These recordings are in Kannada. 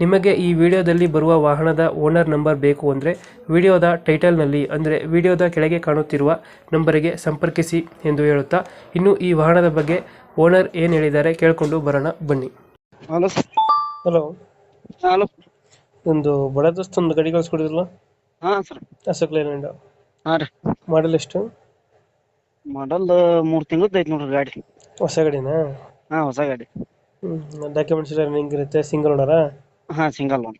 ನಿಮಗೆ ಈ ವಿಡಿಯೋದಲ್ಲಿ ಬರುವ ವಾಹನದ ಓನರ್ ನಂಬರ್ ಬೇಕು ಅಂದರೆ ವಿಡಿಯೋದ ಟೈಟಲ್ನಲ್ಲಿ ಅಂದರೆ ವಿಡಿಯೋದ ಕೆಳಗೆ ಕಾಣುತ್ತಿರುವ ನಂಬರಿಗೆ ಸಂಪರ್ಕಿಸಿ ಎಂದು ಹೇಳುತ್ತಾ ಇನ್ನು ಈ ವಾಹನದ ಬಗ್ಗೆ ಓನರ್ ಏನು ಹೇಳಿದ್ದಾರೆ ಕೇಳಿಕೊಂಡು ಬರೋಣ ಬನ್ನಿ. Hello hello. ಹಲೋ. ಒಂದು ಬಡ ದೋಸ್ತ ಒಂದು ಗಾಡಿ ಕಳಿಸ್ಕೊಡಿದ್ರಲ್ಲ? ಹಾಂ ಸರ್. ಅಶೋಕ್ ಲೈಲ್ಯಾಂಡ್. ಹಾಂ ರೀ. ಮಾಡಲ್ ಎಷ್ಟು? ಮಾಡಲ್ ಮೂರು ತಿಂಗಳದ್ದು ಐತೆ ನೋಡ್ರಿ ಗಾಡಿ. ಹೊಸ ಗಾಡಿನಾ? ಹಾಂ ಹೊಸ ಗಾಡಿ. ಹ್ಞೂ ಡಾಕ್ಯುಮೆಂಟ್ಸ್ ರನ್ನಿಂಗ್ ಇರುತ್ತೆ ಸಿಂಗಲ್ ಓನರಾ ಹಾಂ ಸಿಂಗಲ್ ಲೋನ್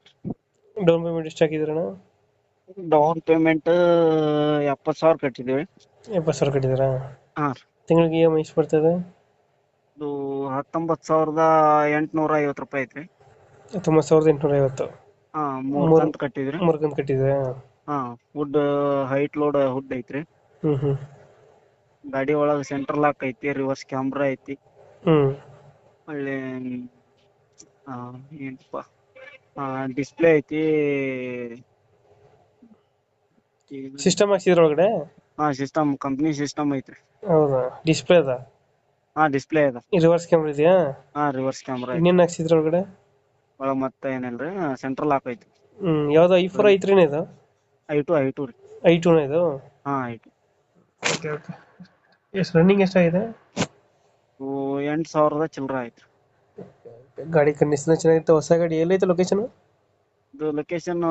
ಡೌನ್ ಪೇಮೆಂಟ್ ಎಷ್ಟು ಹಾಕಿದ್ರಣ್ಣ? ಡೌನ್ ಪೇಮೆಂಟ್ ಎಪ್ಪತ್ತು ಸಾವಿರ ಕಟ್ಟಿದ್ದೀವಿ. ಎಪ್ಪತ್ತು ಸಾವಿರ ಕಟ್ಟಿದ್ದೀರಾ? ಹಾಂ. ತಿಂಗ್ಳಿಗೆ ಇ ಎಂ ಐ ಎಷ್ಟು ಬರ್ತದೆ? ಇದು ಹತ್ತೊಂಬತ್ತು ಸಾವಿರದ ಎಂಟುನೂರ ಐವತ್ತು ರೂಪಾಯಿ ಐತ್ರಿ. ಹತ್ತೊಂಬತ್ತು ಸಾವಿರದ ಎಂಟುನೂರ ಐವತ್ತು? ಹಾಂ ಮೂರು ಅಂತ ಕಂತು ಕಟ್ಟಿದ್ರಿ ಮೂರು ಕಂತು ಕಟ್ಟಿದ್ದೀರಾ? ಹಾಂ ವುಡ್ ಹೈಟ್ ಲೋಡ್ ಹುಡ್ ಐತ್ರಿ. ಹ್ಞೂ ಹ್ಞೂ ಗಾಡಿ ಒಳಗೆ ಸೆಂಟ್ರಲ್ ಲಾಕ್ ಐತಿ ರಿವರ್ಸ್ ಕ್ಯಾಮ್ರಾ ಐತಿ. ಹ್ಞೂ ಒಳ್ಳೆ ಏನಪ್ಪ ಡಿಸ್ಪ್ಲೇ ಐತಿ. ಸಿಸ್ಟಮ್ ಹಾಕ್ಸಿದ್ರ ಒಳಗಡೆ ಹಾ ಸಿಸ್ಟಮ್ ಕಂಪ್ನಿ ಸಿಸ್ಟಮ್ ಐತ್ರಿ. ಹೌದಾ? ಡಿಸ್ಪ್ಲೇ ಅದ? ಹಾ ಡಿಸ್ಪ್ಲೇ ಅದ. ರಿವರ್ಸ್ ಕ್ಯಾಮ್ರಾ ಇದೆಯಾ? ಹಾ ರಿವರ್ಸ್ ಕ್ಯಾಮ್ರಾ ಇನ್ನೇನ್ ಹಾಕ್ಸಿದ್ರ ಒಳಗಡೆ ಒಳಗೆ ಮತ್ತೆ ಏನಿಲ್ರಿ ಸೆಂಟ್ರಲ್ ಲಾಕ್ ಐತಿ ಹ್ಮ್ ಯಾವ್ದು ಐ ಫೋರ್ ಐತ್ರಿ ಇದು? ಐ ಟು ಐ ಟು ರೀ. ಐ ಟೂನ ಇದು? ಹಾ ಐ ಟು. Okay okay. ಎಷ್ಟು ರನ್ನಿಂಗ್ ಎಷ್ಟಾಗಿದೆ ಎಂಟು ಸಾವಿರದ ಚಿಲ್ಲರ ಐತ್ರಿ ಗಾಡಿ ಕಂಡೀಷನ್ ಚೆನ್ನಾಗಿತ್ತು ಹೊಸ ಗಾಡಿ ಎಲ್ಲೈತೆ ಲೊಕೇಶನ್ ಇದು ಲೊಕೇಶನ್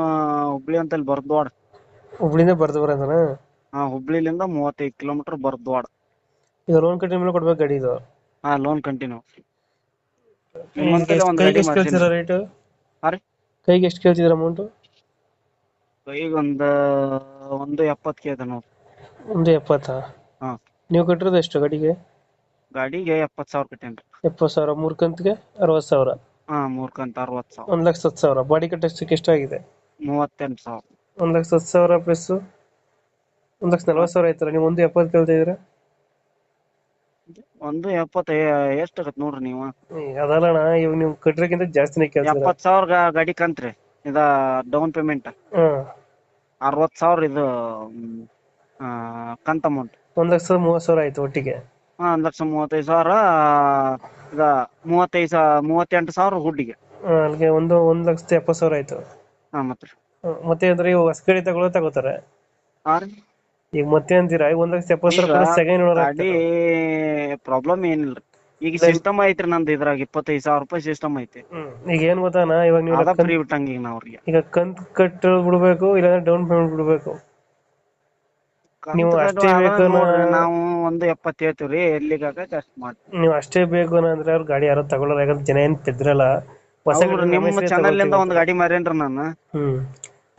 ಹುಬ್ಳಿ ಅಂತಲ್ಲಿ ಬರ್ದ್ವಾಡ್ ಹುಬ್ಳಿಂದ ಬರ್ದು ಬರೋದನ ಹಾ ಹುಬ್ಳಿಲಿಂದ ಮೂವತ್ತೈದು ಕಿಲೋಮೀಟರ್ ಬರ್ದ್ವಾಡ ಈಗ ಲೋನ್ ಕಟ್ಟಿ ಮೇಲೆ ಕೊಡ್ಬೇಕು ಗಾಡಿ ಇದು? ಹಾ ಲೋನ್ ಕಂಟಿನ್ಯೂ ಕೈಗೆ ಎಷ್ಟು ಕೇಳ್ತಿದ್ರ ರೇಟ್ ಹಾಂ ರೀ. ಕೈಗೆ ಎಷ್ಟು ಕೇಳ್ತಿದ್ರ ಅಮೌಂಟ್ ಕೈಗೆ ಒಂದು ಒಂದು ಎಪ್ಪತ್ತು ಕೇಳ್ದೆ ನೋಡಿ ಒಂದು ಎಪ್ಪತ್ತಾ? ಹಾ. ನೀವು ಕಟ್ಟಿರೋದು ಎಷ್ಟು ಗಾಡಿಗೆ? ಗಾಡಿಗೆ ಎಪ್ಪತ್ತು ಸಾವಿರ ಕಟ್ಟೇನ್ರಿ. ಎಪ್ಪತ್ತು ಸಾವಿರ ಮೂರು ಕಂತಿಗೆ ಅರವತ್ತು ಸಾವಿರ? ಹಾಂ ಮೂರ್ ಕಂತ ಅರವತ್ತು ಸಾವಿರ. ಒಂದು ಲಕ್ಷ ಹತ್ತು ಸಾವಿರ. ಬಾಡಿ ಕಟ್ಟಿಸ್ಕೆ ಎಷ್ಟು ಆಗಿದೆ ಮೂವತ್ತೆಂಟು ಸಾವಿರ. ಒಂದು ಲಕ್ಷ ಹತ್ತು ಸಾವಿರ ಪ್ಲಸ್ ಒಂದು ಲಕ್ಷ ನಲ್ವತ್ತು ಸಾವಿರ ಆಯ್ತಲ್ಲ ನೀವು ಒಂದು ಎಪ್ಪತ್ತು ಕೇಳ್ತಾ ಇದ್ದೀರಾ? ಒಂದು ಎಪ್ಪತ್ತು ಎಷ್ಟು ಆಗತ್ತೆ ನೋಡ್ರಿ ನೀವು? ಅದಲ್ಲಣ್ಣ ಇವಾಗ ನೀವು ಕಟ್ಟಿರೋಕ್ಕಿಂತ ಜಾಸ್ತಿನೇ ಕೇಳ್ತೀರಾ ಎಪ್ಪತ್ತು ಸಾವಿರ ಗಾ- ಗಾಡಿ ಕಂತ್ರಿ ಇದ ಡೌನ್ ಪೇಮೆಂಟ್ ಹಾಂ. ಅರವತ್ತು ಸಾವಿರ ಇದು ಮ್, ಆ, ಕಂತ್ ಅಮೌಂಟ್ ಒಂದು ಲಕ್ಷದ ಮೂವತ್ತು ಸಾವಿರ ಆಯ್ತು ಒಟ್ಟಿಗೆ. ಹಾಂ ಒಂದು ಲಕ್ಷ ಮೂವತ್ತೈದು ಸಾವಿರ ಈಗ ಮೂವತ್ತೈದು ಸಾ ಮೂವತ್ತೆಂಟು ಸಾವಿರ ಹುಡ್ಡಿಗೆ. ಅಲ್ಲಿಗೆ ಒಂದು ಒಂದು ಲಕ್ಷದ ಎಪ್ಪತ್ತು ಸಾವಿರ ಆಯ್ತು. ಹಾ ಮತ್ತೆ. ಮತ್ತೆ ಅಂದ್ರೆ ಇವಾಗ ಹೊಸ ಗಾಡಿ ತಗೊಳ್ಳೋ ತಗೋತಾರೆ. ಹಾಂ ರೀ. ಈಗ ಮತ್ತೆ ಅಂತೀರಾ? ಈಗ ಒಂದ್ ಲಕ್ಷದ ಎಪ್ಪತ್ತು ಸಾವಿರ ಸೆಕೆಂಡ್ ಓನರ್ ಗಾಡಿ ಪ್ರಾಬ್ಲಮ್ ಏನಿಲ್ಲ ಈಗ ಸಿಸ್ಟಮ್ ಐತ್ರಿ ನಂದು ಇದ್ರಾಗ ಇಪ್ಪತ್ತೈದು ಸಾವಿರ ರೂಪಾಯಿ ಸಿಸ್ಟಮ್ ಐತಿ. ಈಗ ಏನ್ ಗೊತ್ತಾನ ಇವಾಗ ನೀವು ಅದ ಫ್ರೀ ಬಿಟ್ಟಂಗ ಈಗ ನಾವ್ರಿಗೆ ಈಗ ಕಂತ್ ಕಟ್ಟ ಬಿಡ್ಬೇಕು ಇಲ್ಲಾಂದ್ರೆ ಡೌನ್ ಪೇಮೆಂಟ್ ಬಿಡ್ಬೇಕು. ನೀವು ಅಷ್ಟೇ ಬೇಕು ನಾವು ಒಂದು ಎಪ್ಪತ್ತು ಹೇಳ್ತೀವ್ರಿ ಎಲ್ಲಿಗೆ ಆಗತ್ತೆ ಅಷ್ಟು ನೀವು ಅಷ್ಟೇ ಬೇಕು ಅಂದ್ರೆ ಅವ್ರ ಗಾಡಿ ಯಾರು ತಗೊಳ್ಳೋರು ಯಾಕಂದ್ರೆ ಜನ ಏನ್ ತಿದ್ರಲ್ಲ. ಹೊಸ ಗಾಡಿ ನಿಮ್ಮ ಚಾನಲ್ ಇಂದ ಒಂದ್ ಗಾಡಿ ಮಾರೇನ್ರಿ ನಾನು. ಹ್ಮ್.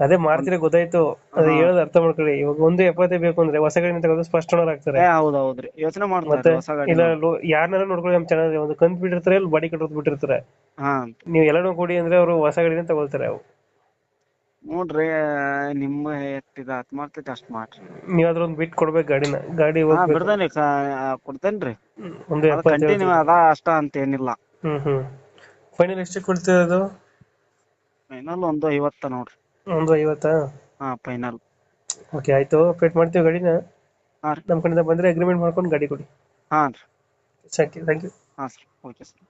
ಅದೇ ಮಾಡ್ತೀರಿ ಗೊತ್ತಾಯ್ತು. ಅದು ಹೇಳೋದು ಅರ್ಥ ಮಾಡ್ಕೊಳ್ಳಿ. ಇವಾಗ ಒಂದು ಎಪ್ಪತ್ತೇ ಬೇಕು ಅಂದ್ರೆ ಹೊಸ ಗಾಡಿ ತಗೋದು ಫಸ್ಟ್ ಓನರ್ ಆಗ್ತಾರೆ. ಏ ಹೌದ್ ಹೌದ್ರಿ ಯೋಚನೆ ಮತ್ತೆ ಮಾಡ್ತಾರೆ ಹೊಸ ಗಾಡಿ ಇಲ್ಲ ಯಾರನ್ನಾರು ನೋಡ್ಕೊಳ್ಳಿ ನಮ್ಮ ಚಾನಲ್ ಒಂದು ಕಂತ್ ಬಿಟ್ಟಿರ್ತಾರೆ ಇಲ್ಲಿ ಬಾಡಿ ಕಟ್ಟೋದು ಬಿಟ್ಟಿರ್ತಾರೆ. ಹಾ. ನೀವು ಎಲ್ಲಾನು ಕೂಡಿ ಅಂದ್ರೆ ಅವರು ಹೊಸ ಗಾಡಿನ ತಗೊಳ್ತಾರೆ. ಅವು ನೋಡ್ರಿ ನಿಮ್ಮ ಎಷ್ಟಿದ ಆತ್ ಮಾಡ್ತೈತಿ ಅಷ್ಟ್ ಮಾಡ್ರಿ. ನೀವ್ ಅದ್ರೊಂದ್ ಒಂದು ಬಿಟ್ ಕೊಡ್ಬೇಕು ಗಾಡಿನ. ಗಾಡಿ ಹಾ ಹೋಗ್ಬೇಕು ಬಿಡ್ತೇನ್ರಿ ಕೊಡ್ತೇನ್ರಿ. ಹ್ಮ್. ಒಂದು ಅದು ಎಪ್ಪತ್ತು ಕಂಟಿನ್ಯೂ ಅದ ಅಷ್ಟ ಅಂತ ಏನಿಲ್ಲ ಹ್ಮ್. ಹ್ಮ್ ಫೈನಲ್ ಎಷ್ಟು ಕೊಡ್ತಿರೋದು ಫೈನಲ್ ಒಂದು ಐವತ್ತ ನೋಡ್ರಿ. ಒಂದು ಐವತ್ತಾ? ಹಾ ಫೈನಲ್ ಓಕೆ ಆಯ್ತು. ಪೇಟ್ ಮಾಡ್ತೀವಿ ಗಾಡಿನ. ನಮ್ ರೀ. ನಮ್ಮ ಕಡೆಯಿಂದ ಬಂದ್ರೆ ಅಗ್ರಿಮೆಂಟ್ ಮಾಡ್ಕೊಂಡು ಗಾಡಿ ಕೊಡಿ. ಹಾ ರೀ. ಥ್ಯಾಂಕ್ ಯು ಥ್ಯಾಂಕ್ ಯು ಹಾ ಸರ್ ಓಕೆ ಸರ್